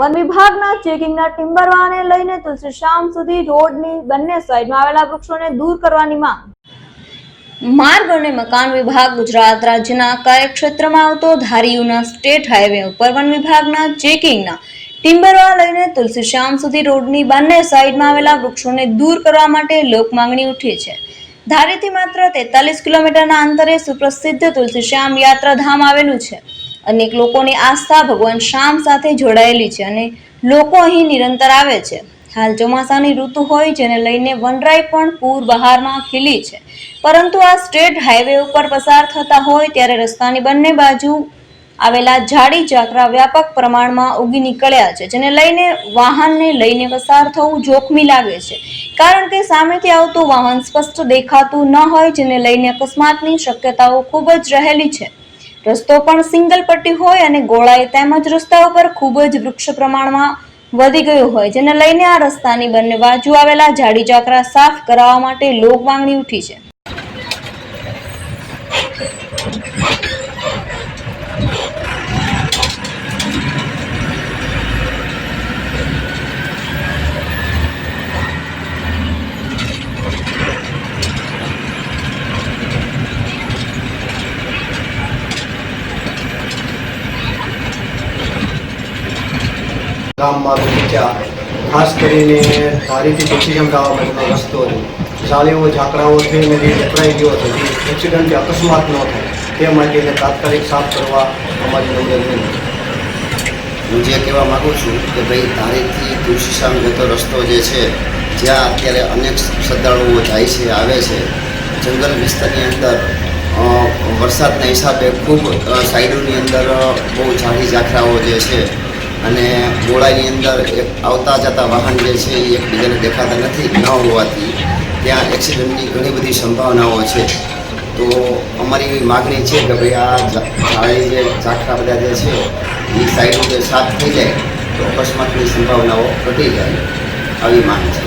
One વિભાગના ચેકિંગના ટિમ્બરવાને લઈને લઈને શામ સુધી રોડની બંને સાઈડમાં આવેલા વૃક્ષોને દૂર કરવાની માંગ. માર્ગ અને મકાન વિભાગ ગુજરાત રાજ્યના કાર્યક્ષેત્રમાં આવતો ધારીયુના સ્ટેટ હાઈવે ઉપર વન વિભાગના ચેકિંગના ટિમ્બરવા લઈને તુલસીશ્યામ સુધી રોડની બંને સાઈડમાં આવેલા વૃક્ષોને દૂર કરવા માટે લોક માંગણી ઉઠી છે. ધારીથી માત્ર તેતાલીસ કિલોમીટરના અંતરે સુપ્રસિદ્ધ તુલસીશ્યામ યાત્રાધામ આવેલું છે. અનેક લોકોની આસ્થા ભગવાન શ્યામ સાથે જોડાયેલી છે અને લોકો અહીં નિરંતર આવે છે. હાલ ચોમાસાની ઋતુ હોય જેને લઈને વનરાઈ પણ પૂર બહારમાં ખીલી છે. પરંતુ આ સ્ટેટ હાઈવે ઉપર પસાર થતા હોય ત્યારે રસ્તાની બંને બાજુ આવેલા ઝાડી ઝાકરા વ્યાપક પ્રમાણમાં ઉગી નીકળ્યા છે, જેને લઈને વાહનને લઈને પસાર થવું જોખમી લાગે છે. કારણ કે સામેથી આવતું વાહન સ્પષ્ટ દેખાતું ન હોય, જેને લઈને અકસ્માતની શક્યતાઓ ખૂબ જ રહેલી છે. રસ્તો પણ સિંગલ પટ્ટી હોય અને ગોળાઈ તેમજ રસ્તા ઉપર ખૂબ જ વૃક્ષ પ્રમાણમાં વધી ગયું હોય, જેને લઈને આ રસ્તાની બંને બાજુ આવેલા જાડી ઝાકરા સાફ કરાવવા માટે લોક માંગણી ઉઠી છે. ગામમાં પહોંચ્યા ખાસ કરીને ધારીથી તુલસીગામ જવા માટેનો રસ્તો જાળીઓ ઝાકડાઓ થઈને જે ટકરાઈ ગયો હતો. જે એક્સિડન્ટ અકસ્માત ન થાય. તે માટે એને તાત્કાલિક સાફ કરવા અમારી નંબર હું જે કહેવા માગું છું કે ભાઈ ધારીથી સામે જતો રસ્તો જે છે, જ્યાં અત્યારે અનેક શ્રદ્ધાળુઓ જાય છે, આવે છે. જંગલ વિસ્તારની અંદર વરસાદના હિસાબે ખૂબ સાઈડોની અંદર બહુ ઝાડી ઝાખરાઓ જે છે અને ગોળાની અંદર એક આવતા જતા વાહન જે છે એ એકબીજાને દેખાતા નથી, ન હોવાથી ત્યાં એક્સિડન્ટની ઘણી બધી સંભાવનાઓ છે. તો અમારી એવી માગણી છે કે ભાઈ આ જે ઝાંખરા બધા જે છે, એ સાઈડ સાફ થઈ જાય તો અકસ્માતની સંભાવનાઓ ઘટી જાય, આવી માંગ છે.